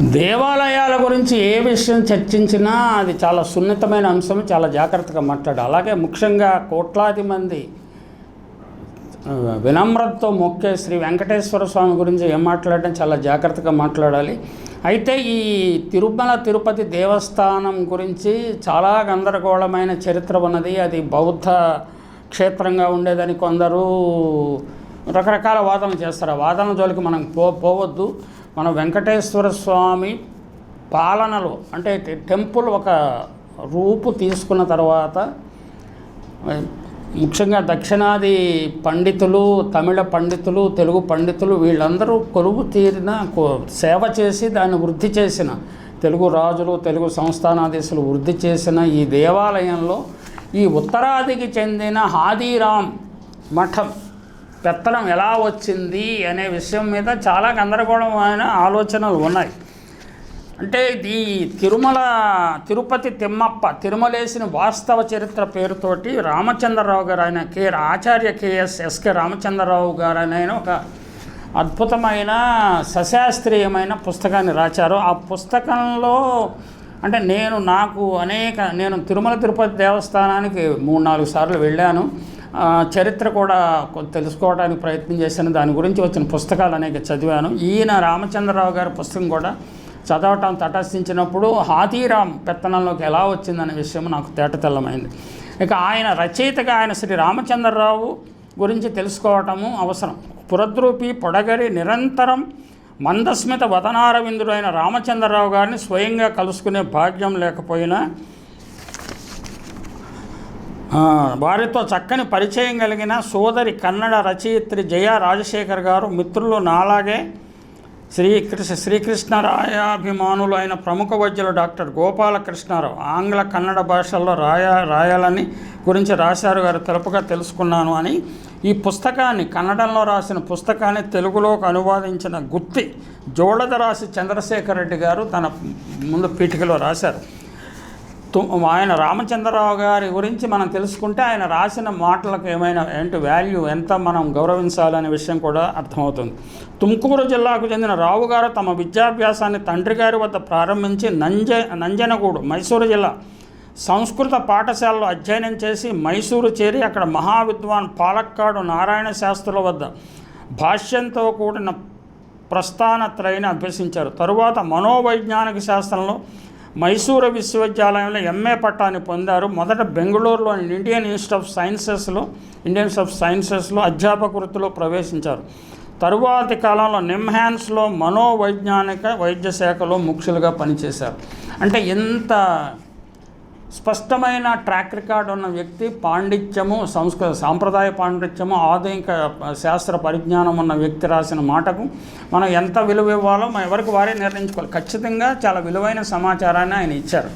దేవాలయాల గురించి ఏ విషయం చర్చించినా అది చాలా సున్నితమైన అంశం చాలా జాగ్రత్తగా మాట్లాడాలి. అలాగే ముఖ్యంగా కోట్లాది మంది వినమ్రతతో మొక్కే శ్రీ వెంకటేశ్వర స్వామి గురించి ఏం మాట్లాడడం చాలా జాగ్రత్తగా మాట్లాడాలి. అయితే ఈ తిరుమల తిరుపతి దేవస్థానం గురించి చాలా గందరగోళమైన చరిత్ర ఉన్నది. అది బౌద్ధ క్షేత్రంగా ఉండేదని కొందరు రకరకాల వాదనలు చేస్తారు. ఆ వాదన జోలికి మనం పో పోవద్దు. మన వెంకటేశ్వర స్వామి పాలనలో అంటే టెంపుల్ ఒక రూపు తీసుకున్న తర్వాత ముఖ్యంగా దక్షిణాది పండితులు తమిళ పండితులు తెలుగు పండితులు వీళ్ళందరూ కొలువు తీరిన సేవ చేసి దాన్ని వృద్ధి చేసిన తెలుగు రాజులు తెలుగు సంస్థానాధీశులు వృద్ధి చేసిన ఈ దేవాలయంలో ఈ ఉత్తరాదికి చెందిన హాదీరామ్ మఠం పెత్తనం ఎలా వచ్చింది అనే విషయం మీద చాలా గందరగోళమైన ఆలోచనలు ఉన్నాయి. అంటే ఈ తిరుమల తిరుపతి తిమ్మప్ప తిరుమలేసిన వాస్తవ చరిత్ర పేరుతోటి రామచంద్రరావు గారు ఆయన K Acharya KS SK Ramachandrarao గారు ఆయన ఒక అద్భుతమైన సశాస్త్రీయమైన పుస్తకాన్ని రాశారు. ఆ పుస్తకంలో అంటే నేను నాకు అనేక నేను తిరుమల తిరుపతి దేవస్థానానికి మూడు నాలుగు సార్లు వెళ్ళాను. చరిత్ర కూడా తెలుసుకోవడానికి ప్రయత్నం చేశాను. దాని గురించి వచ్చిన పుస్తకాలు అనేక చదివాను. ఈయన రామచంద్రరావు గారి పుస్తకం కూడా చదవటం తటస్థించినప్పుడు హాతీరామ్ పెత్తనంలోకి ఎలా వచ్చిందనే విషయం నాకు తేటతెల్లమైంది ఇక ఆయన రచయితగా ఆయన శ్రీ రామచంద్రరావు గురించి తెలుసుకోవటము అవసరం. పురద్రూపి పొడగరి నిరంతరం మందస్మిత వదనారవిందుడైన రామచంద్రరావు గారిని స్వయంగా కలుసుకునే భాగ్యం లేకపోయినా వారితో చక్కని పరిచయం కలిగిన సోదరి కన్నడ రచయిత్రి జయ రాజశేఖర్ గారు మిత్రులు నాలాగే శ్రీకృష్ణ శ్రీకృష్ణరాయాభిమానులు అయిన ప్రముఖ వైద్యులు డాక్టర్ గోపాలకృష్ణారావు ఆంగ్ల కన్నడ భాషల్లో రాయ రాయాలని గురించి రాశారు గారు. తెలుపుగా తెలుసుకున్నాను అని ఈ పుస్తకాన్ని కన్నడంలో రాసిన పుస్తకాన్ని తెలుగులోకి అనువాదించిన గుత్తి జోళదరాశి చంద్రశేఖర్ రెడ్డి గారు తన ముందు పీఠికలో రాశారు. ఆయన రామచంద్రరావు గారి గురించి మనం తెలుసుకుంటే ఆయన రాసిన మాటలకు ఏమైనా ఏంటి వాల్యూ ఎంత మనం గౌరవించాలనే విషయం కూడా అర్థమవుతుంది. తుమ్కూరు జిల్లాకు చెందిన రావు గారు తమ విద్యాభ్యాసాన్ని తండ్రి గారి వద్ద ప్రారంభించి నంజ నంజనగూడు మైసూరు జిల్లా సంస్కృత పాఠశాలలో అధ్యయనం చేసి మైసూరు చేరి అక్కడ మహావిద్వాన్ పాలక్కాడు నారాయణ శాస్త్రుల వద్ద భాష్యంతో కూడిన ప్రస్థానత్రయిని అభ్యసించారు. తరువాత మనోవైజ్ఞానిక శాస్త్రంలో మైసూరు విశ్వవిద్యాలయంలో ఎంఏ పట్టాన్ని పొందారు. మొదట బెంగళూరులోని ఇండియన్ ఇన్స్టిట్యూట్ ఆఫ్ సైన్సెస్లో ఇండియన్ ఇన్స్టిట్యూట్ ఆఫ్ సైన్సెస్లో అధ్యాపక వృత్తిలో ప్రవేశించారు. తరువాతి కాలంలో నిమ్హాన్స్లో మనోవైజ్ఞానిక వైద్య శాఖలో ముఖ్యులుగా పనిచేశారు. అంటే ఎంత స్పష్టమైన ట్రాక్ రికార్డ్ ఉన్న వ్యక్తి పాండిత్యము సంస్కృత సాంప్రదాయ పాండిత్యము ఆధునిక శాస్త్ర పరిజ్ఞానం ఉన్న వ్యక్తి రాసిన మాటకు మనం ఎంత విలువ ఇవ్వాలో మనం ఎవరికి వారే నిర్ణయించుకోవాలి. ఖచ్చితంగా చాలా విలువైన సమాచారాన్ని ఆయన ఇచ్చారు.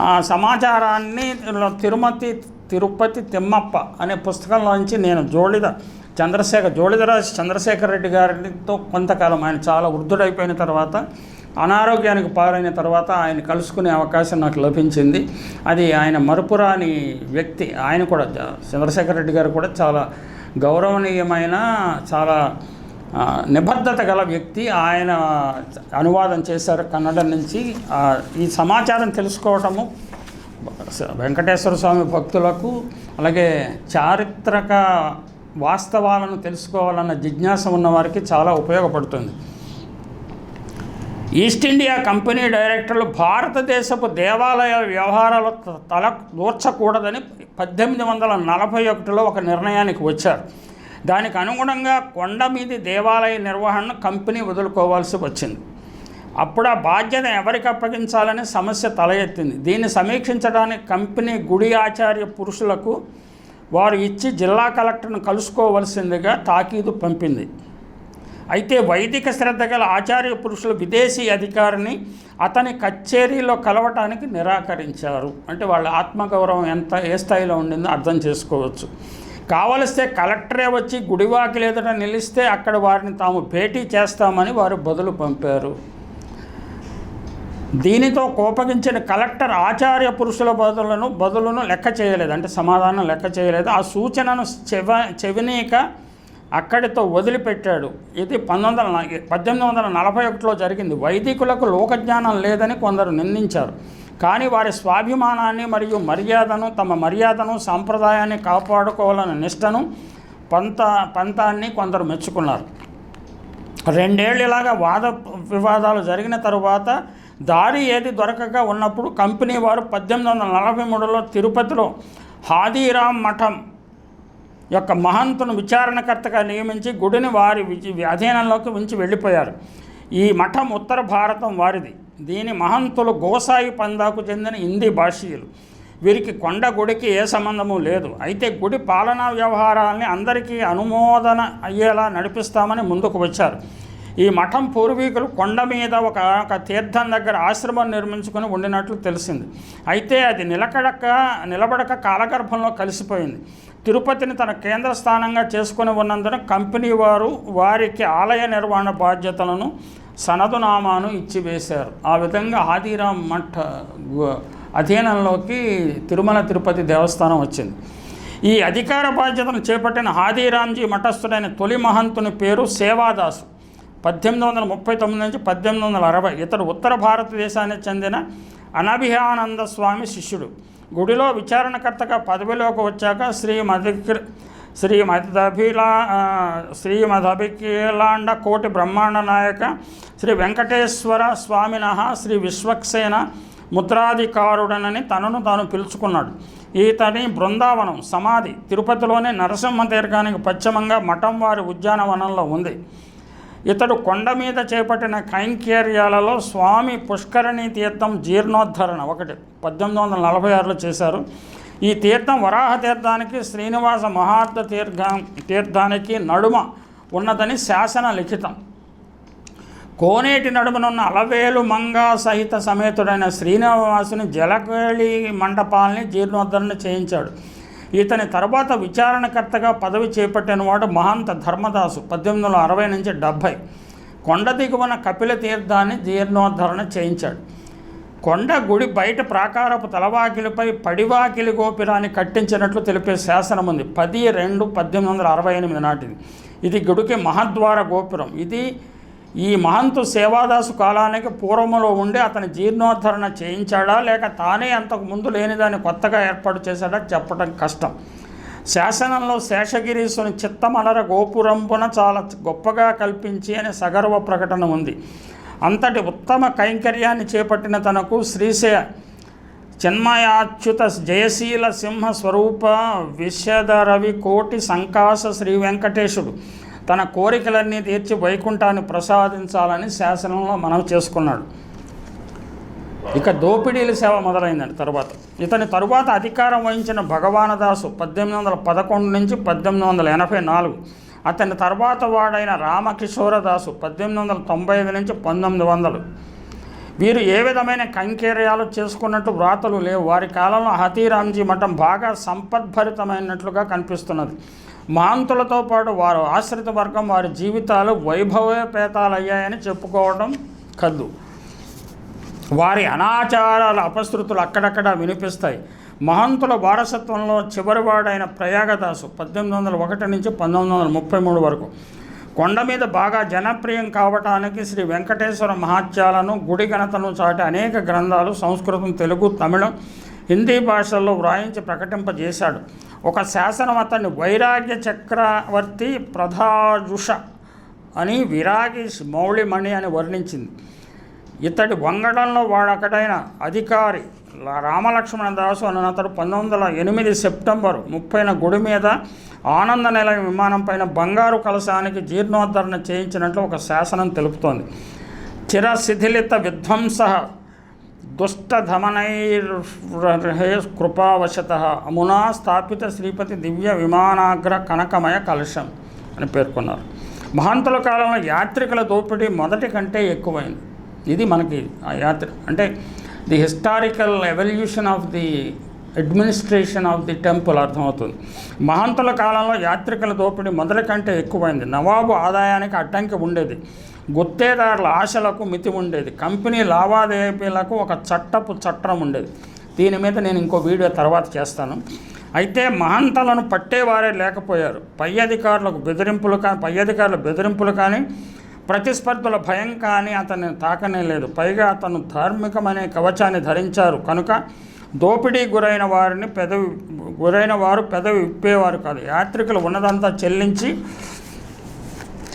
ఆ సమాచారాన్ని తిరుమతి తిరుపతి తిమ్మప్ప అనే పుస్తకంలోంచి నేను జోళిద చంద్రశేఖర్ జోళిదరాజు చంద్రశేఖర్ రెడ్డి గారితో కొంతకాలం ఆయన చాలా వృద్ధుడైపోయిన తర్వాత అనారోగ్యానికి పాలైన తర్వాత ఆయన కలుసుకునే అవకాశం నాకు లభించింది. అది ఆయన మరుపురాని వ్యక్తి ఆయన కూడా చంద్రశేఖర్ రెడ్డి గారు కూడా చాలా గౌరవనీయమైన చాలా నిబద్ధత గల వ్యక్తి. ఆయన అనువాదం చేశారు కన్నడ నుంచి. ఈ సమాచారం తెలుసుకోవటము వెంకటేశ్వర స్వామి భక్తులకు అలాగే చారిత్రక వాస్తవాలను తెలుసుకోవాలన్న జిజ్ఞాస ఉన్నవారికి చాలా ఉపయోగపడుతుంది. ఈస్ట్ ఇండియా కంపెనీ డైరెక్టర్లు భారతదేశపు దేవాలయ వ్యవహారాలు తల దూర్చకూడదని పద్దెనిమిది వందల నలభై ఒకటిలో ఒక నిర్ణయానికి వచ్చారు. దానికి అనుగుణంగా కొండ మీది దేవాలయ నిర్వహణను కంపెనీ వదులుకోవాల్సి వచ్చింది. అప్పుడు ఆ బాధ్యత ఎవరికి అప్పగించాలని సమస్య తల ఎత్తింది. దీన్ని సమీక్షించడానికి కంపెనీ గుడి ఆచార్య పురుషులకు వారు ఇచ్చి జిల్లా కలెక్టర్ను కలుసుకోవలసిందిగా తాకీదు పంపింది. అయితే వైదిక శ్రద్ధ గల ఆచార్య పురుషులు విదేశీ అధికారిని అతని కచేరీలో కలవటానికి నిరాకరించారు. అంటే వాళ్ళ ఆత్మగౌరవం ఎంత ఏ స్థాయిలో ఉండిందో అర్థం చేసుకోవచ్చు. కావలిస్తే కలెక్టరే వచ్చి గుడివాకి లేదట నిలిస్తే అక్కడ వారిని తాము భేటీ చేస్తామని వారు బదులు పంపారు. దీనితో కోపగించిన కలెక్టర్ ఆచార్య పురుషుల బదులను బదులను లెక్క చేయలేదు. అంటే సమాధానం లెక్క చేయలేదు. ఆ సూచనను చెవ చెవినీక అక్కడితో వదిలిపెట్టాడు. ఇది పంతొమ్మిది వందల పద్దెనిమిది వందల నలభై ఒకటిలో జరిగింది. వైదికులకు లోకజ్ఞానం లేదని కొందరు నిందించారు. కానీ వారి స్వాభిమానాన్ని మరియు మర్యాదను తమ మర్యాదను సాంప్రదాయాన్ని కాపాడుకోవాలని నిష్టను పంత పంతాన్ని కొందరు మెచ్చుకున్నారు. రెండేళ్ళు ఇలాగా వాద వివాదాలు జరిగిన తరువాత దారి ఏది దొరకక ఉన్నప్పుడు కంపెనీ వారు పద్దెనిమిది వందల నలభై మూడులో తిరుపతిలో హాదీరామ్ మఠం యొక్క మహంతును విచారణకర్తగా నియమించి గుడిని వారి అధీనంలోకి ఉంచి వెళ్ళిపోయారు. ఈ మఠం ఉత్తర భారతం వారిది. దీని మహంతులు గోసాయి పందాకు చెందిన హిందీ భాషీయులు. వీరికి కొండ గుడికి ఏ సంబంధము లేదు. అయితే గుడి పాలనా వ్యవహారాల్ని అందరికీ అనుమోదన అయ్యేలా నడిపిస్తామని ముందుకు వచ్చారు. ఈ మఠం పూర్వీకులు కొండ మీద ఒక ఒక తీర్థం దగ్గర ఆశ్రమం నిర్మించుకొని ఉండినట్లు తెలిసింది. అయితే అది నిలకడక నిలబడక కాలగర్భంలో కలిసిపోయింది. తిరుపతిని తన కేంద్ర స్థానంగా చేసుకుని ఉన్నందున కంపెనీ వారు వారికి ఆలయ నిర్వహణ బాధ్యతలను సనదునామాను ఇచ్చివేశారు. ఆ విధంగా ఆదిరామ్ మఠ అధీనంలోకి తిరుమల తిరుపతి దేవస్థానం వచ్చింది. ఈ అధికార బాధ్యతను చేపట్టిన హాదీరాంజీ మఠస్థుడైన తొలి మహంతుని పేరు సేవాదాసు. పద్దెనిమిది వందల ముప్పై తొమ్మిది నుంచి పద్దెనిమిది వందల అరవై ఇతడు ఉత్తర భారతదేశానికి చెందిన అనభియానంద స్వామి శిష్యుడు. గుడిలో విచారణకర్తగా పదవిలోకి వచ్చాక శ్రీ మధుకృ శ్రీ మధభిలా శ్రీ మదభికీలాండ కోటి బ్రహ్మాండ నాయక శ్రీ వెంకటేశ్వర స్వామిన శ్రీ విశ్వక్సేన ముద్రాధికారుడనని తనను తాను పిలుచుకున్నాడు. ఈతని బృందావనం సమాధి తిరుపతిలోని నరసింహ తీర్థానికి పశ్చిమంగా మఠం వారి ఉద్యానవనంలో ఉంది. ఇతడు కొండ మీద చేపట్టిన కైంకర్యాలలో స్వామి పుష్కరణి తీర్థం జీర్ణోద్ధరణ. ఒకటి పద్దెనిమిది వందల నలభై ఆరులో చేశారు. ఈ తీర్థం వరాహ తీర్థానికి శ్రీనివాస మహార్థ తీర్థ తీర్థానికి నడుమ ఉన్నదని శాసన లిఖితం. కోనేటి నడుమనున్న అలవేలు మంగా సహిత సమేతుడైన శ్రీనివాసుని జలకేళి మండపాల్ని జీర్ణోద్ధరణ చేయించాడు. ఇతని తర్వాత విచారణకర్తగా పదవి చేపట్టిన వాడు మహంత ధర్మదాసు పద్దెనిమిది వందల అరవై నుంచి డెబ్భై. కొండ దిగువన కపిల తీర్థాన్ని జీర్ణోద్ధరణ చేయించాడు. కొండ గుడి బయట ప్రాకారపు తలవాకిలిపై పడివాకిలి గోపురాన్ని కట్టించినట్లు తెలిపే శాసనం ఉంది. పది రెండు పద్దెనిమిది వందల అరవై ఎనిమిది నాటిది. ఇది గుడికి మహద్వార గోపురం. ఇది ఈ మహంతు సేవాదాసు కాలానికి పూర్వములో ఉండి అతని జీర్ణోద్ధరణ చేయించాడా? లేక తానే అంతకు ముందు లేనిదాన్ని కొత్తగా ఏర్పాటు చేశాడా? చెప్పడం కష్టం. శాసనంలో శేషగిరీసుని చిత్తమలర గోపురంపున చాలా గొప్పగా కల్పించి అనే సగర్వ ప్రకటన ఉంది. అంతటి ఉత్తమ కైంకర్యాన్ని చేపట్టిన తనకు శ్రీశయ చిన్మయాచ్యుత జయశీల సింహ స్వరూప విశ్వదరవి కోటి సంకాస శ్రీ వెంకటేశుడు తన కోరికలన్నీ తీర్చి వైకుంఠాన్ని ప్రసాదించాలని శాసనంలో మనవి చేసుకున్నాడు. ఇక దోపిడీల సేవ మొదలైందండి తర్వాత. ఇతని తరువాత అధికారం వహించిన భగవానదాసు పద్దెనిమిది వందల పదకొండు నుంచి పద్దెనిమిది వందల ఎనభై నాలుగు. అతని తర్వాత వాడైన రామకిషోరదాసు పద్దెనిమిది వందల తొంభై ఐదు నుంచి పంతొమ్మిది వందలు. వీరు ఏ విధమైన కంకేర్యాలు చేసుకున్నట్టు వ్రాతలు లేవు. వారి కాలంలో హతీరాంజీ మఠం బాగా సంపద్భరితమైనట్లుగా కనిపిస్తున్నది. మహాంతులతో పాటు వారు ఆశ్రిత వర్గం వారి జీవితాలు వైభవోపేతాలయ్యాయని చెప్పుకోవడం కద్దు. వారి అనాచారాల అపశృతులు అక్కడక్కడ వినిపిస్తాయి. మహంతుల వారసత్వంలో చివరివాడైన ప్రయాగదాసు పద్దెనిమిది వందల ఒకటి నుంచి పంతొమ్మిది వందల ముప్పై మూడు వరకు. కొండ మీద బాగా జనప్రియం కావటానికి శ్రీ వెంకటేశ్వర మహాత్యాలను గుడి ఘనతను చాటి అనేక గ్రంథాలు సంస్కృతం తెలుగు తమిళం హిందీ భాషల్లో వ్రాయించి ప్రకటింపజేశాడు. ఒక శాసనం అతన్ని వైరాగ్య చక్రవర్తి ప్రధాజుష అని విరాగి మౌళిమణి అని వర్ణించింది. ఇతడి వంగడంలో వాడొకటైన అధికారి రామలక్ష్మణ దాసు అని అతడు పంతొమ్మిది వందల ఎనిమిది సెప్టెంబర్ ముప్పైన గుడి మీద ఆనంద నిలయం విమానం పైన బంగారు కలశానికి జీర్ణోద్ధరణ చేయించినట్లు ఒక శాసనం తెలుపుతోంది. చిర శిథిలిత విధ్వంస దుష్టధమనైర్హేకృపావశత అమునా స్థాపిత శ్రీపతి దివ్య విమానాగ్ర కనకమయ కలశం అని పేర్కొన్నారు. మహంతుల కాలంలో యాత్రికుల దోపిడీ మొదటి కంటే ఎక్కువైంది. ఇది మనకి ఆ యాత్ర అంటే the historical evolution of the administration of the temple అర్థమవుతుంది. మహంతుల కాలంలో యాత్రికుల దోపిడీ మొదటి కంటే ఎక్కువైంది. నవాబు ఆదాయానికి అడ్డంకి ఉండేది. గుత్తేదారుల ఆశలకు మితి ఉండేది. కంపెనీ లావాదేవీలకు ఒక చట్టపు చట్టం ఉండేది. దీని మీద నేను ఇంకో వీడియో తర్వాత చేస్తాను. అయితే మహంతలను పట్టేవారే లేకపోయారు. పై అధికారులకు బెదిరింపులు కానీ పై అధికారుల బెదిరింపులు కానీ ప్రతిస్పర్ధల భయం కానీ అతన్ని తాకనే లేదు. పైగా అతను ధార్మికమనే కవచాన్ని ధరించారు. కనుక దోపిడీ గురైన వారిని పెదవి గురైన వారు పెదవి విప్పేవారు కాదు. యాత్రికులు ఉన్నదంతా చెల్లించి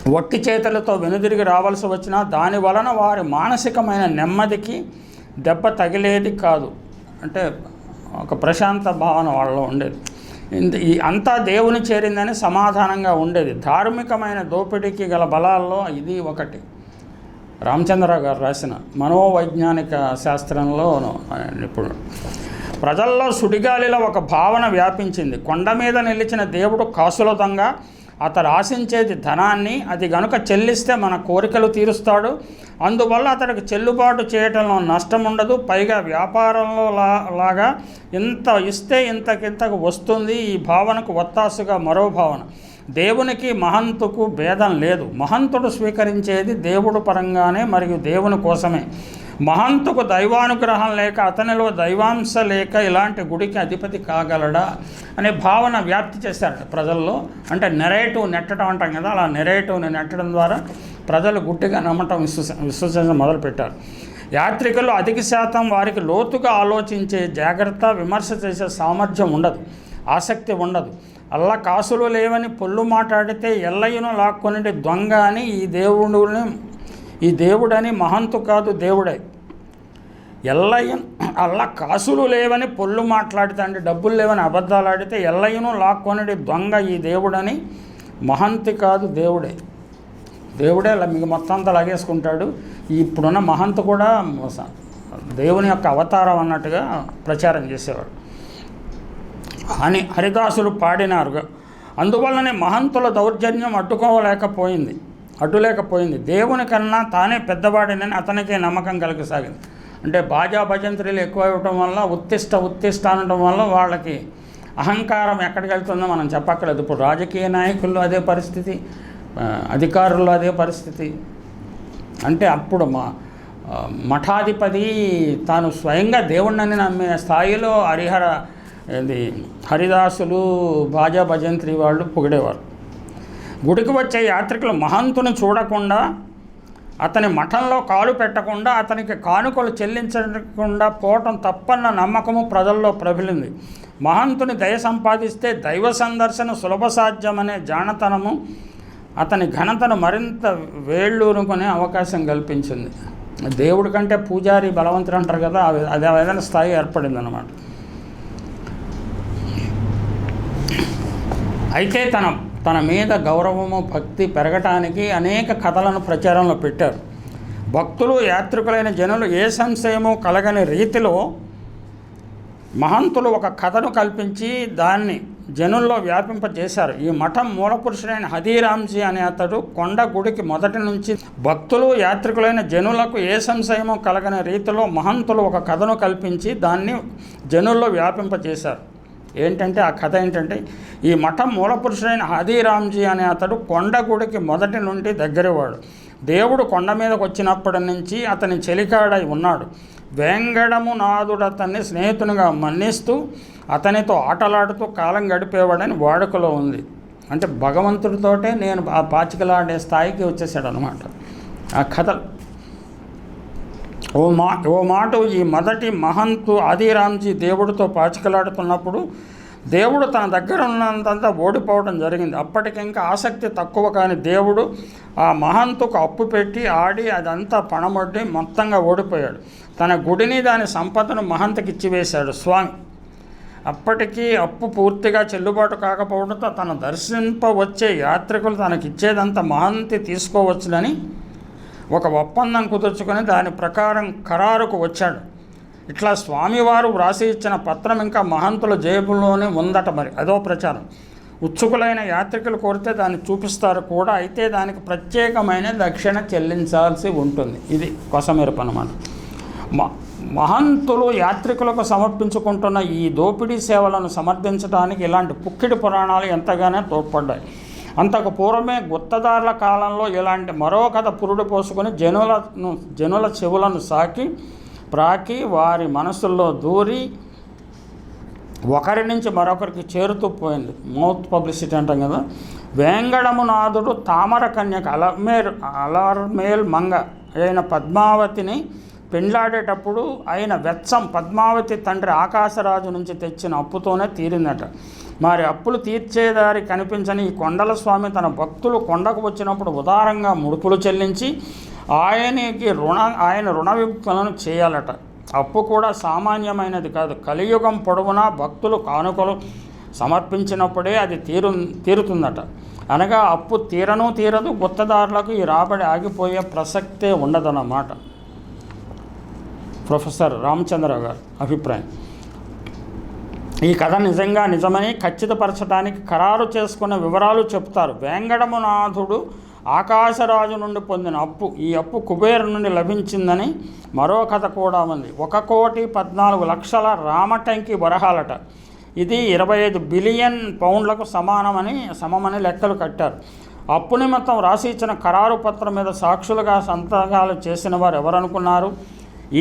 వట్టి చేతులతో వెనుదిరిగి రావాల్సి వచ్చినా దాని వలన వారి మానసికమైన నెమ్మదికి దెబ్బ తగిలేది కాదు. అంటే ఒక ప్రశాంత భావన వాళ్ళలో ఉండేది. ఈ అంతా దేవుని చేరిందని సమాధానంగా ఉండేది. ధార్మికమైన దోపిడీకి గల బలాల్లో ఇది ఒకటి. రామచంద్ర గారు రాసిన మనోవైజ్ఞానిక శాస్త్రంలో ఇప్పుడు ప్రజల్లో సుడిగాలిలో ఒక భావన వ్యాపించింది. కొండ మీద నిలిచిన దేవుడు కాసుల దొంగ అతడు ఆశించేది ధనాన్ని అది గనుక చెల్లిస్తే మన కోరికలు తీరుస్తాడు. అందువల్ల అతడికి చెల్లుబాటు చేయటంలో నష్టం ఉండదు పైగా వ్యాపారంలో లా లాగా ఇంత ఇస్తే ఇంతకింతకు వస్తుంది. ఈ భావనకు ఒత్తాసుగా మరో భావన. దేవునికి మహంతుకు భేదం లేదు. మహంతుడు స్వీకరించేది దేవుడు పరంగానే మరియు దేవుని కోసమే. మహంతుకు దైవానుగ్రహం లేక అతనిలో దైవాంశ లేక ఇలాంటి గుడికి అధిపతి కాగలడా అనే భావన వ్యాప్తి చేశారట ప్రజల్లో. అంటే నెరేటివ్ నెట్టడం అంటాం కదా అలా నెరేటివ్ని నెట్టడం ద్వారా ప్రజలు గుట్టిగా నమ్మటం విశ్వస విశ్వసించడం మొదలుపెట్టారు. యాత్రికులు అధిక శాతం వారికి లోతుగా ఆలోచించే జాగ్రత్త విమర్శ చేసే సామర్థ్యం ఉండదు ఆసక్తి ఉండదు. అల్లా కాసులు లేవని పొల్లు మాట్లాడితే ఎల్లయ్యను లాక్కొని దొంగ అని ఈ దేవుడిని ఈ దేవుడని మహంతు కాదు దేవుడే. ఎల్లయ్య అల్లా కాసులు లేవని పొల్లు మాట్లాడితే అంటే డబ్బులు లేవని అబద్ధాలు ఆడితే ఎల్లయ్యను లాక్కొనిటి దొంగ ఈ దేవుడని మహంతి కాదు దేవుడే. దేవుడే మీకు మొత్తం అంతా లాగేసుకుంటాడు. ఇప్పుడున్న మహంత్ కూడా దేవుని యొక్క అవతారం అన్నట్టుగా ప్రచారం చేసేవాడు. అని హరిదాసులు పాడినారుగా. అందువల్లనే మహంతుల దౌర్జన్యం అడ్డుకోలేకపోయింది. అడ్డులేకపోయింది దేవుని కన్నా తానే పెద్దవాడినని అతనికే నమ్మకం కలగసాగింది. అంటే బాజా భజంత్రులు ఎక్కువ ఇవ్వటం వల్ల ఉత్తిష్ట ఉత్తిష్ట అనడం వల్ల వాళ్ళకి అహంకారం ఎక్కడికి వెళ్తుందో మనం చెప్పక్కర్లేదు. ఇప్పుడు రాజకీయ నాయకుల్లో అదే పరిస్థితి అధికారులు అధికారుల్లో అదే పరిస్థితి. అంటే అప్పుడు మా మఠాధిపతి తాను స్వయంగా దేవుణ్ణని నమ్మే స్థాయిలో హరిహర ఇది హరిదాసులు బాజా భజంత్రి వాళ్ళు పొగిడేవారు. గుడికి వచ్చే యాత్రికులు మహంతుని చూడకుండా అతని మఠంలో కాలు పెట్టకుండా అతనికి కానుకలు చెల్లించకుండా పోవటం తప్పన్న నమ్మకము ప్రజల్లో ప్రబలింది. మహంతుని దయ సంపాదిస్తే దైవ సందర్శన సులభ సాధ్యమనే జానతనము అతని ఘనతను మరింత వేళ్ళూరుకునే అవకాశం కల్పించింది. దేవుడి కంటే పూజారి బలవంతుడు అంటారు కదా ఆ- ఏదైనా స్థాయి ఏర్పడింది అనమాట అయితే తన తన మీద గౌరవము భక్తి పెరగటానికి అనేక కథలను ప్రచారంలో పెట్టారు. భక్తులు యాత్రికులైన జనులు ఏ సంశయము కలగని రీతిలో మహంతులు ఒక కథను కల్పించి దాన్ని జనుల్లో వ్యాపింపజేశారు. ఈ మఠం మూలపురుషుడైన హదీరాంజీ అనే అతడు కొండ గుడికి మొదటి నుంచి భక్తులు యాత్రికులైన జనులకు ఏ సంశయమో కలగని రీతిలో మహంతులు ఒక కథను కల్పించి దాన్ని జనుల్లో వ్యాపింపజేశారు. ఏంటంటే ఆ కథ ఏంటంటే ఈ మఠం మూలపురుషుడైన హదీరాంజీ అనే అతడు కొండ గుడికి మొదటి నుండి దగ్గరవాడు. దేవుడు కొండ మీదకు వచ్చినప్పటి నుంచి అతని చెలికాడై ఉన్నాడు. వేంగడము నాదుడు అతన్ని స్నేహితునిగా మన్నిస్తూ అతనితో ఆటలాడుతూ కాలం గడిపేవాడని వాడుకలో ఉంది. అంటే భగవంతుడితోటే నేను ఆ పాచికలాడే స్థాయికి వచ్చేసాడు అనమాట ఆ కథలు ఓ మా ఓ మాట ఈ మొదటి మహంతు ఆదిరాంజీ దేవుడితో పాచికలాడుతున్నప్పుడు దేవుడు తన దగ్గర ఉన్నంతంతా ఓడిపోవడం జరిగింది. అప్పటికింకా ఆసక్తి తక్కువ కానీ దేవుడు ఆ మహంతుకు అప్పు పెట్టి ఆడి అదంతా పణమొడ్డి మొత్తంగా ఓడిపోయాడు. తన గుడిని దాని సంపదను మహంతకి ఇచ్చివేశాడు స్వామి. అప్పటికీ అప్పు పూర్తిగా చెల్లుబాటు కాకపోవడంతో తన దర్శింప వచ్చే యాత్రికులు తనకిచ్చేదంతా మహంతి తీసుకోవచ్చునని ఒక ఒప్పందం కుదుర్చుకొని దాని ప్రకారం ఖరారుకు వచ్చాడు. ఇట్లా స్వామివారు వ్రాసి ఇచ్చిన పత్రం ఇంకా మహంతుల జేబులోనే ఉందట మరి. అదో ప్రచారం. ఉత్సుకులైన యాత్రికులు కోరితే దాన్ని చూపిస్తారు కూడా. అయితే దానికి ప్రత్యేకమైన దక్షిణ చెల్లించాల్సి ఉంటుంది. ఇది కొసమెరుపు అనమాట మ మహంతులు యాత్రికులకు సమర్పించుకుంటున్న ఈ దోపిడీ సేవలను సమర్థించడానికి ఇలాంటి పుక్కిడి పురాణాలు ఎంతగానో తోడ్పడ్డాయి. అంతకు పూర్వమే గుత్తదారుల కాలంలో ఇలాంటి మరో కథ పురుడు పోసుకొని జనులను జనుల చెవులను సాకి ప్రాకి వారి మనసుల్లో దూరి ఒకరి నుంచి మరొకరికి చేరుతూ పోయింది. మౌత్ పబ్లిసిటీ అంటాం కదా. వేంగడమునాథుడు తామర కన్యక అలమేర్ అలర్మేల్ మంగ అయిన పద్మావతిని పెండ్లాడేటప్పుడు ఆయన వెచ్చం పద్మావతి తండ్రి ఆకాశరాజు నుంచి తెచ్చిన అప్పుతోనే తీరిందట. మరి అప్పులు తీర్చేదారి కనిపించని ఈ కొండల స్వామి తన భక్తులు కొండకు వచ్చినప్పుడు ఉదారంగా ముడుపులు చెల్లించి ఆయనకి రుణ ఆయన రుణ విముక్తులను చేయాలట. అప్పు కూడా సామాన్యమైనది కాదు. కలియుగం పొడవునా భక్తులు కానుకలు సమర్పించినప్పుడే అది తీరు తీరుతుందట. అనగా అప్పు తీరను తీరదు గుత్తదారులకు ఈ రాబడి ఆగిపోయే ప్రసక్తే ఉండదన్నమాట. ప్రొఫెసర్ రామచంద్రరావు గారు అభిప్రాయం. ఈ కథ నిజంగా నిజమని ఖచ్చితపరచడానికి ఖరారు చేసుకున్న వివరాలు చెప్తారు. వేంగడమునాథుడు ఆకాశరాజు నుండి పొందిన అప్పు. ఈ అప్పు కుబేరు నుండి లభించిందని మరో కథ కూడా ఉంది. ఒక కోటి పద్నాలుగు లక్షల రామటంకి వరహాలట. ఇది ఇరవై ఐదు బిలియన్ పౌండ్లకు సమానమని సమమని లెక్కలు కట్టారు. అప్పు నిమిత్తం రాసి ఇచ్చిన ఖరారు పత్రం మీద సాక్షులుగా సంతకాలు చేసిన వారు ఎవరనుకున్నారు?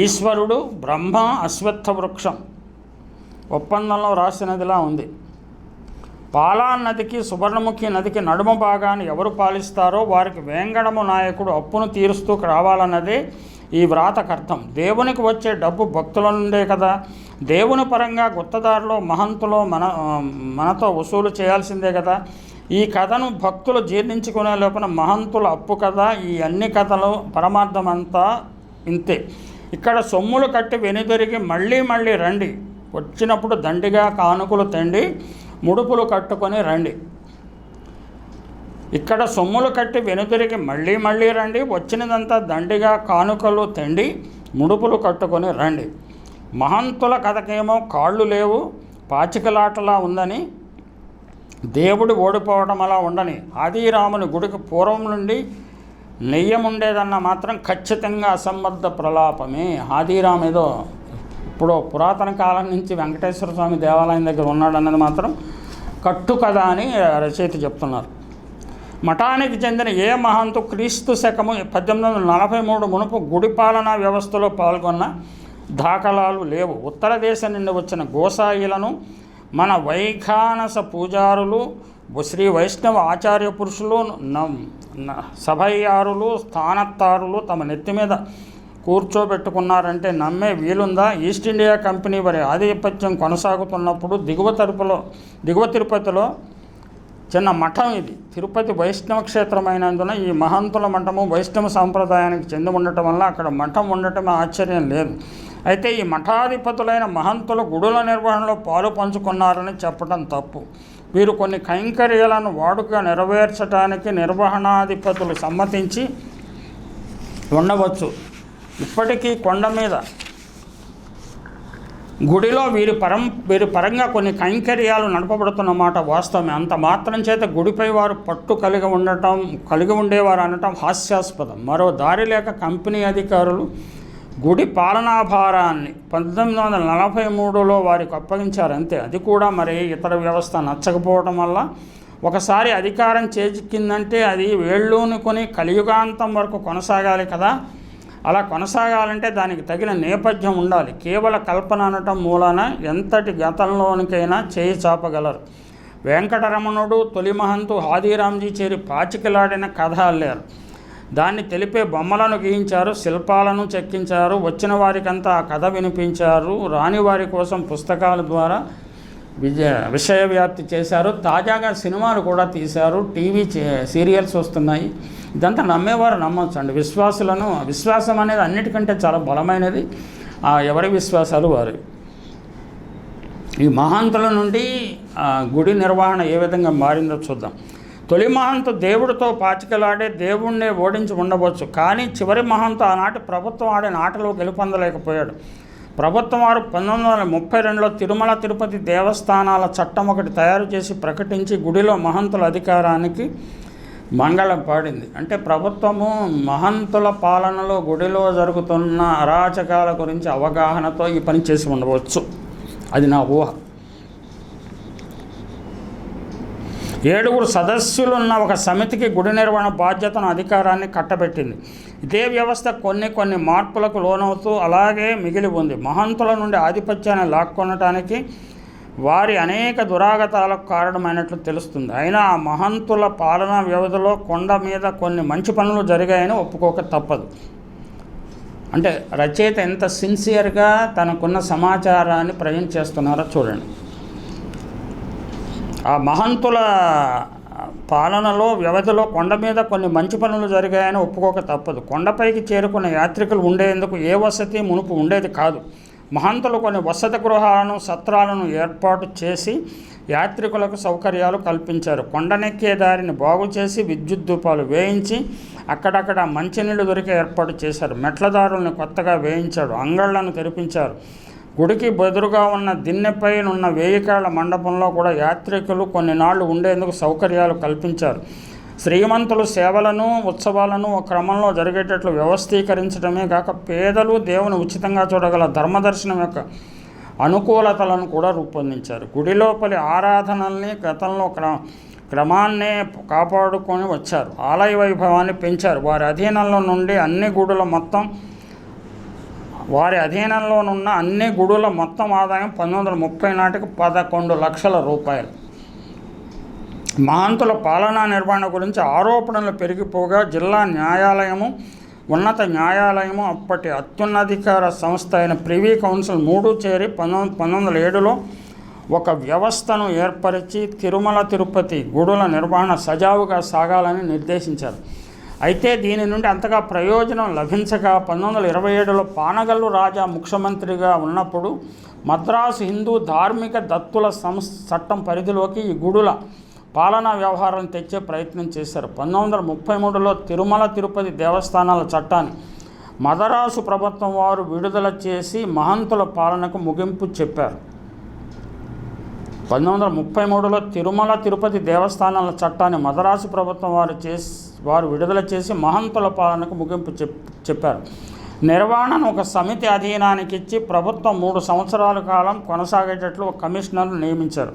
ఈశ్వరుడు బ్రహ్మ అశ్వత్థ వృక్షం. ఒప్పందంలో రాసినదిలా ఉంది. పాలా నదికి సువర్ణముఖి నదికి నడుమ భాగాన్ని ఎవరు పాలిస్తారో వారికి వేంగడము నాయకుడు అప్పును తీరుస్తూ రావాలన్నదే ఈ వ్రాతకర్థం. దేవునికి వచ్చే డబ్బు భక్తుల నుండే కదా. దేవుని పరంగా గుత్తదారులో మహంతులో మన మనతో వసూలు చేయాల్సిందే కదా. ఈ కథను భక్తులు జీర్ణించుకునే లోపల మహంతుల అప్పు కథ ఈ అన్ని కథలు పరమార్థమంతా ఇంతే. ఇక్కడ సొమ్ములు కట్టి వెనుదొరికి మళ్ళీ మళ్ళీ రండి. వచ్చినప్పుడు దండిగా కానుకలు తండి ముడుపులు కట్టుకొని రండి. ఇక్కడ సొమ్ములు కట్టి వెనుతిరిగి మళ్ళీ మళ్ళీ రండి. వచ్చినదంతా దండిగా కానుకలు తండి ముడుపులు కట్టుకొని రండి. మహంతుల కథకేమో కాళ్ళు లేవు పాచికలాటలా ఉందని దేవుడు ఓడిపోవడం అలా ఉండని. ఆదిరాముని గుడికి పూర్వం నుండి నెయ్యం ఉండేదన్న మాత్రం ఖచ్చితంగా అసంబద్ధ ప్రలాపమే. ఆదిరామ్ ఏదో ఇప్పుడు పురాతన కాలం నుంచి వెంకటేశ్వర స్వామి దేవాలయం దగ్గర ఉన్నాడన్నది మాత్రం కట్టు కథ అని రచయిత చెప్తున్నారు. మఠానికి చెందిన ఏ మహంతు క్రీస్తు శకము పద్దెనిమిది వందల నలభై మూడు మునుపు గుడి పాలనా వ్యవస్థలో పాల్గొన్న దాఖలాలు లేవు. ఉత్తర దేశం నుండి వచ్చిన గోసాయిలను మన వైఖానస పూజారులు శ్రీ వైష్ణవ ఆచార్య పురుషులు న- సభయ్యారులు స్థానత్తారులు తమ నెత్తి మీద కూర్చోబెట్టుకున్నారంటే నమ్మే వీలుందా? ఈస్ట్ ఇండియా కంపెనీ వారి ఆధిపత్యం కొనసాగుతున్నప్పుడు దిగువ తరపులో దిగువ తిరుపతిలో చిన్న మఠం ఇది. తిరుపతి వైష్ణవ క్షేత్రమైనందున ఈ మహంతుల మఠము వైష్ణవ సాంప్రదాయానికి చెంది ఉండటం వల్ల అక్కడ మఠం ఉండటం ఆశ్చర్యం లేదు. అయితే ఈ మఠాధిపతులైన మహంతులు గుడుల నిర్వహణలో పాలు పంచుకున్నారని చెప్పడం తప్పు. వీరు కొన్ని కైంకర్యాలను వాడుకగా నెరవేర్చడానికి నిర్వహణాధిపతులు సమ్మతించి ఉండవచ్చు. ఇప్పటికీ కొండ మీద గుడిలో వీరి పరం వీరి పరంగా కొన్ని కైంకర్యాలు నడపబడుతున్న మాట వాస్తవమే. అంత మాత్రం చేత గుడిపై వారు పట్టు కలిగి ఉండటం కలిగి ఉండేవారు అనటం హాస్యాస్పదం. మరో దారి లేక కంపెనీ అధికారులు గుడి పాలనాభారాన్ని పంతొమ్మిది వందల నలభై మూడులో వారికి అప్పగించారు. అంతే. అది కూడా మరి ఇతర వ్యవస్థ నచ్చకపోవడం వల్ల ఒకసారి అధికారం చేజిక్కిందంటే అది వేళ్ళూనుకొని కలియుగాంతం వరకు కొనసాగాలి కదా. అలా కొనసాగాలంటే దానికి తగిన నేపథ్యం ఉండాలి. కేవల కల్పన అనటం మూలాన ఎంతటి గతంలోనికైనా చేయి చాపగలరు. వెంకటరమణుడు తొలి మహంతు హాదీరాంజీ చేరి పాచికలాడిన కథ అల్లారు దాన్ని తెలిపే బొమ్మలను గీయించారు శిల్పాలను చెక్కించారు వచ్చిన వారికంతా ఆ కథ వినిపించారు రాని వారి కోసం పుస్తకాల ద్వారా విజయ విషయ వ్యాప్తి చేశారు. తాజాగా సినిమాలు కూడా తీశారు. టీవీ సీరియల్స్ వస్తున్నాయి. ఇదంతా నమ్మేవారు నమ్మొచ్చు అండి విశ్వాసులను విశ్వాసం అనేది అన్నిటికంటే చాలా బలమైనది. ఎవరి విశ్వాసాలు వారి. ఈ మహాంతుల నుండి గుడి నిర్వహణ ఏ విధంగా మారిందో చూద్దాం. తొలి మహంత దేవుడితో పాచికలాడే దేవుణ్ణే ఓడించి ఉండవచ్చు. కానీ చివరి మహంత ఆనాటి ప్రభుత్వం ఆడే ఆటలో గెలుపొందలేకపోయాడు. ప్రభుత్వం వారు పంతొమ్మిది వందల ముప్పై రెండులో తిరుమల తిరుపతి దేవస్థానాల చట్టం ఒకటి తయారు చేసి ప్రకటించి గుడిలో మహంతుల అధికారానికి మంగళం పాడింది. అంటే ప్రభుత్వము మహంతుల పాలనలో గుడిలో జరుగుతున్న అరాచకాల గురించి అవగాహనతో ఈ పని చేసి ఉండవచ్చు. అది నా ఊహ. ఏడుగురు సదస్సులున్న ఒక సమితికి గుడి నిర్వహణ బాధ్యతను అధికారాన్ని కట్టబెట్టింది. ఇదే వ్యవస్థ కొన్ని కొన్ని మార్పులకు లోనవుతూ అలాగే మిగిలి ఉంది. మహంతుల నుండి ఆధిపత్యాన్ని లాక్కొనటానికి వారి అనేక దురాగతాలకు కారణమైనట్లు తెలుస్తుంది. అయినా ఆ మహంతుల పాలనా వ్యవధిలో కొండ మీద కొన్ని మంచి పనులు జరిగాయని ఒప్పుకోక తప్పదు. అంటే రచయిత ఎంత సిన్సియర్గా తనకున్న సమాచారాన్ని ప్రజెంట్ చేస్తున్నారో చూడండి. ఆ మహంతుల పాలనలో వ్యవధిలో కొండ మీద కొన్ని మంచి పనులు జరిగాయని ఒప్పుకోక తప్పదు. కొండపైకి చేరుకున్న యాత్రికులు ఉండేందుకు ఏ వసతి మునుపు ఉండేది కాదు. మహంతులు కొన్ని వసతి గృహాలను సత్రాలను ఏర్పాటు చేసి యాత్రికులకు సౌకర్యాలు కల్పించారు. కొండనెక్కే దారిని బాగు చేసి విద్యుత్ దీపాలు వేయించి అక్కడక్కడ మంచినీళ్ళు దొరికే ఏర్పాటు చేశారు. మెట్లదారులను కొత్తగా వేయించాడు అంగళ్ళను తెరిపించారు. గుడికి బెదురుగా ఉన్న దిన్నెపై ఉన్న వేయికాళ్ళ మండపంలో కూడా యాత్రికులు కొన్ని నాళ్ళు ఉండేందుకు సౌకర్యాలు కల్పించారు. శ్రీమంతులు సేవలను ఉత్సవాలను క్రమంలో జరిగేటట్లు వ్యవస్థీకరించడమే కాక పేదలు దేవుని ఉచితంగా చూడగల ధర్మదర్శనం యొక్క అనుకూలతలను కూడా రూపొందించారు. గుడి లోపలి ఆరాధనల్ని గతంలో క్ర క్రమాన్నే కాపాడుకొని వచ్చారు. ఆలయ వైభవాన్ని పెంచారు. వారి అధీనంలో నుండి అన్ని గుడుల మొత్తం వారి అధీనంలోనున్న అన్ని గుడుల మొత్తం ఆదాయం పంతొమ్మిది వందల ముప్పై నాటికి పదకొండు లక్షల రూపాయలు. మహంతుల పాలనా నిర్వహణ గురించి ఆరోపణలు పెరిగిపోగా జిల్లా న్యాయాలయము ఉన్నత న్యాయాలయము అప్పటి అత్యున్నధికార సంస్థ అయిన ప్రివీ కౌన్సిల్ మూడు చేరి పంతొమ్మిది పంతొమ్మిది వందల ఏడులో ఒక వ్యవస్థను ఏర్పరిచి తిరుమల తిరుపతి గుడుల నిర్వహణ సజావుగా సాగాలని నిర్దేశించారు. అయితే దీని నుండి అంతగా ప్రయోజనం లభించక పంతొమ్మిది వందల ఇరవై ఏడులో పానగల్లు రాజా ముఖ్యమంత్రిగా ఉన్నప్పుడు మద్రాసు హిందూ ధార్మిక దత్తుల సంస్ చట్టం పరిధిలోకి ఈ గుడుల పాలనా వ్యవహారం తెచ్చే ప్రయత్నం చేశారు. పంతొమ్మిది వందల ముప్పై మూడులో తిరుమల తిరుపతి దేవస్థానాల చట్టాన్ని మదరాసు ప్రభుత్వం వారు విడుదల చేసి మహంతుల పాలనకు ముగింపు చెప్పారు. పంతొమ్మిది వందల ముప్పై మూడులో తిరుమల తిరుపతి దేవస్థానాల చట్టాన్ని మదరాసు ప్రభుత్వం వారు చేసి వారు విడుదల చేసి మహంతుల పాలనకు ముగింపు చెప్ చెప్పారు. నిర్వహణను ఒక సమితి అధీనానికి ఇచ్చి ప్రభుత్వం మూడు సంవత్సరాల కాలం కొనసాగేటట్లు ఒక కమిషనర్ను నియమించారు.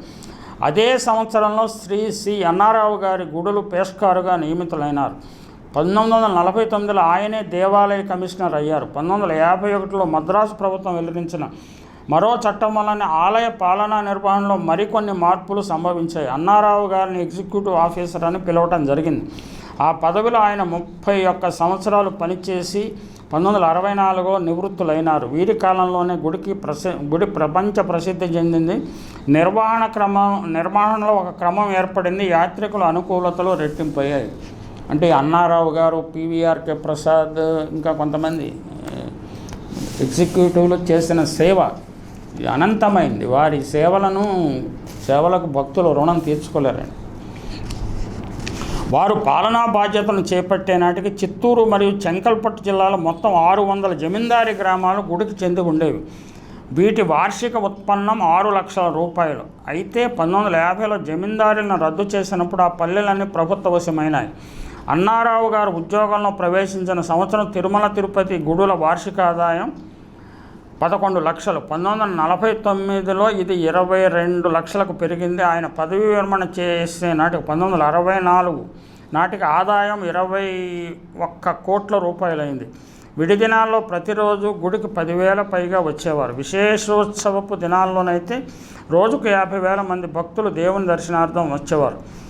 అదే సంవత్సరంలో శ్రీ సి అన్నారావు గారి గుడులు పేష్కారుగా నియమితులైనారు. పంతొమ్మిది వందల నలభై తొమ్మిదిలో ఆయనే దేవాలయ కమిషనర్ అయ్యారు. పంతొమ్మిది వందల యాభై ఒకటిలో మద్రాసు ప్రభుత్వం వెల్లడించిన మరో చట్టం వలన ఆలయ పాలనా నిర్వహణలో మరికొన్ని మార్పులు సంభవించాయి. అన్నారావు గారిని ఎగ్జిక్యూటివ్ ఆఫీసర్ అని పిలవటం జరిగింది. ఆ పదవిలో ఆయన ముప్పై ఒక్క సంవత్సరాలు పనిచేసి పంతొమ్మిది వందల అరవై నాలుగులో నివృత్తులైనారు. వీరి కాలంలోనే గుడికి ప్రసి గుడి ప్రపంచ ప్రసిద్ధి చెందింది. నిర్వహణ క్రమం నిర్వహణలో ఒక క్రమం ఏర్పడింది. యాత్రికుల అనుకూలతలు రెట్టింపయ్యాయి. అంటే అన్నారావు గారు పివిఆర్కే ప్రసాద్ ఇంకా కొంతమంది ఎగ్జిక్యూటివ్లు చేసిన సేవ అనంతమైంది. వారి సేవలను సేవలకు భక్తులు రుణం తీర్చుకోలేరండి. వారు పాలనా బాధ్యతను చేపట్టే నాటికి చిత్తూరు మరియు చెంకల్పట్టు జిల్లాలో మొత్తం ఆరు వందల జమీందారీ గ్రామాలు గుడికి చెంది ఉండేవి. వీటి వార్షిక ఉత్పన్నం ఆరు లక్షల రూపాయలు. అయితే పంతొమ్మిది వందల యాభైలో జమీందారులను రద్దు చేసినప్పుడు ఆ పల్లెలన్నీ ప్రభుత్వ వశమైనాయి. అన్నారావు గారు ఉద్యోగంలో ప్రవేశించిన సంవత్సరం తిరుమల తిరుపతి గుడుల వార్షిక ఆదాయం పదకొండు లక్షలు. పంతొమ్మిది వందల నలభై తొమ్మిదిలో ఇది ఇరవై రెండు లక్షలకు పెరిగింది. ఆయన పదవీ విరమణ చేసే నాటికి పంతొమ్మిది వందల అరవై నాలుగు నాటికి ఆదాయం ఇరవై ఒక్క కోట్ల రూపాయలైంది. విడిదినాల్లో ప్రతిరోజు గుడికి పదివేల పైగా వచ్చేవారు. విశేషోత్సవపు దినాల్లోనైతే రోజుకు యాభై వేల మంది భక్తులు దేవుని దర్శనార్థం వచ్చేవారు.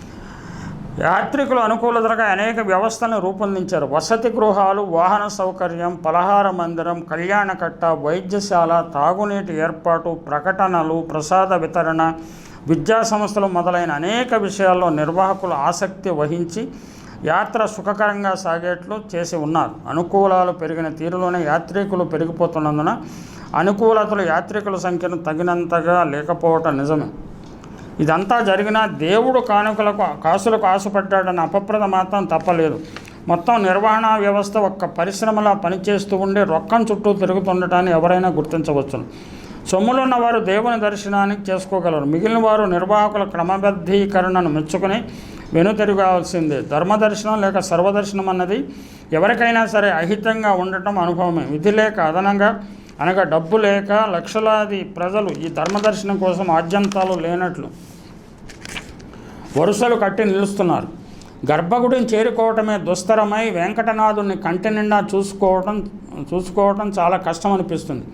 యాత్రికులు అనుకూలతగా అనేక వ్యవస్థలను రూపొందించారు. వసతి గృహాలు వాహన సౌకర్యం పలహార మందిరం కళ్యాణకట్ట వైద్యశాల తాగునీటి ఏర్పాటు ప్రకటనలు ప్రసాద వితరణ విద్యా సంస్థలు మొదలైన అనేక విషయాల్లో నిర్వాహకులు ఆసక్తి వహించి యాత్ర సుఖకరంగా సాగేట్లు చేసి ఉన్నారు. అనుకూలాలు పెరిగిన తీరులోనే యాత్రికులు పెరిగిపోతున్నందున అనుకూలతలు యాత్రికుల సంఖ్యను తగినంతగా లేకపోవటం నిజమే. ఇదంతా జరిగినా దేవుడు కానుకలకు కాసులకు ఆశపడ్డాడన్న అపప్రద మాత్రం తప్పలేదు. మొత్తం నిర్వహణ వ్యవస్థ ఒక్క పరిశ్రమలా పనిచేస్తూ ఉండే రొక్కం చుట్టూ తిరుగుతుండటాన్ని ఎవరైనా గుర్తించవచ్చును సొమ్ములున్న వారు దేవుని దర్శనానికి చేసుకోగలరు. మిగిలిన వారు నిర్వాహకుల క్రమబద్ధీకరణను మెచ్చుకుని వెనుతిరగాల్సిందే. ధర్మదర్శనం లేక సర్వదర్శనం అన్నది ఎవరికైనా సరే అహితంగా ఉండటం అనుభవమే. విధి లేక అదనంగా అనగా డబ్బు లేక లక్షలాది ప్రజలు ఈ ధర్మదర్శనం కోసం ఆద్యంతాలు లేనట్లు వరుసలు కట్టి నిలుస్తున్నారు. గర్భగుడిని చేరుకోవటమే దుస్తరమై వెంకటనాథుని కంటి నిండా చూసుకోవటం చూసుకోవటం చాలా కష్టం అనిపిస్తుంది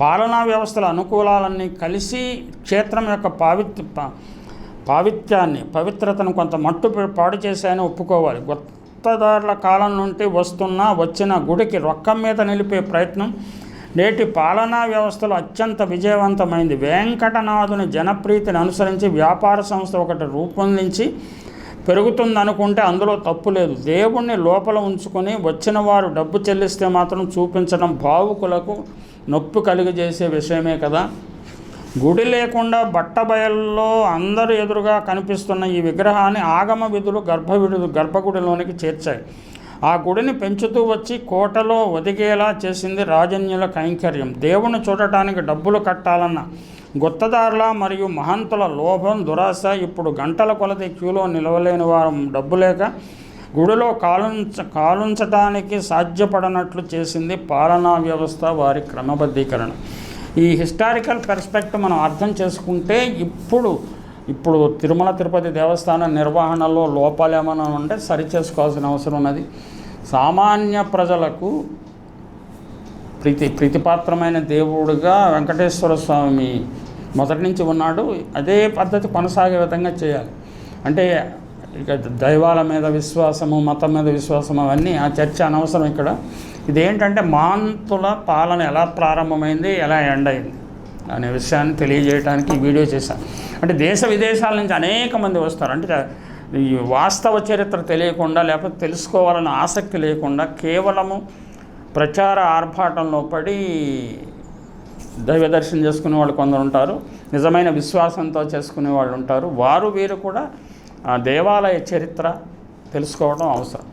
పాలనా వ్యవస్థల అనుకూలాలన్నీ కలిసి క్షేత్రం యొక్క పావిత్య పా- పావిత్యాన్ని పవిత్రతను కొంత మట్టు పాడు చేశాయని ఒప్పుకోవాలి. గుత్తదారుల కాలం నుండి వస్తున్న వచ్చిన గుడికి రొక్కం మీద నిలిపే ప్రయత్నం నేటి పాలనా వ్యవస్థలో అత్యంత విజయవంతమైంది. వెంకటనాథుని జనప్రీతిని అనుసరించి వ్యాపార సంస్థ ఒకటి రూపొందించి పెరుగుతుందనుకుంటే అందులో తప్పు లేదు. దేవుణ్ణి లోపల ఉంచుకొని వచ్చిన వారు డబ్బు చెల్లిస్తే మాత్రం చూపించడం భావుకులకు నొప్పి కలిగజేసే విషయమే కదా. గుడి లేకుండా బట్టబయల్లో అందరు ఎదురుగా కనిపిస్తున్న ఈ విగ్రహాన్ని ఆగమ విధులు గర్భ విధులు గర్భగుడిలోనికి చేర్చాయి. ఆ గుడిని పెంచుతూ వచ్చి కోటలో ఒదిగేలా చేసింది రాజన్యుల కైంకర్యం. దేవుని చూడటానికి డబ్బులు కట్టాలన్న గుత్తదారుల మరియు మహంతుల లోభం దురాశ ఇప్పుడు గంటల కొలది క్యూలో నిలవలేని వారు డబ్బు లేక గుడిలో కాలుంచ కాలుంచటానికి సాధ్యపడనట్లు చేసింది పాలనా వ్యవస్థ వారి క్రమబద్ధీకరణ. ఈ హిస్టారికల్ పెర్స్పెక్ట్ మనం అర్థం చేసుకుంటే ఇప్పుడు ఇప్పుడు తిరుమల తిరుపతి దేవస్థానం నిర్వహణలో లోపాలు ఏమైనా ఉంటే సరి చేసుకోవాల్సిన అవసరం ఉన్నది. సామాన్య ప్రజలకు ప్రీతి ప్రీతిపాత్రమైన దేవుడుగా వెంకటేశ్వర స్వామి మొదటి నుంచి ఉన్నాడు. అదే పద్ధతి కొనసాగే విధంగా చేయాలి. అంటే ఇక దైవాల మీద విశ్వాసము మతం మీద విశ్వాసం అవన్నీ ఆ చర్చ అనవసరం ఇక్కడ. ఇదేంటంటే మాంతుల పాలన ఎలా ప్రారంభమైంది ఎలా ఎండ్ అయింది అనే విషయాన్ని తెలియజేయడానికి ఈ వీడియో చేశాను అంటే దేశ విదేశాల నుంచి అనేక మంది వస్తారు. అంటే ఈ వాస్తవ చరిత్ర తెలియకుండా లేకపోతే తెలుసుకోవాలన్న ఆసక్తి లేకుండా కేవలము ప్రచార ఆర్భాటంలో పడి దైవ దర్శనం చేసుకునే వాళ్ళు కొందరు ఉంటారు. నిజమైన విశ్వాసంతో చేసుకునే వాళ్ళు ఉంటారు. వారు వీరు కూడా ఆ దేవాలయ చరిత్ర తెలుసుకోవడం అవసరం.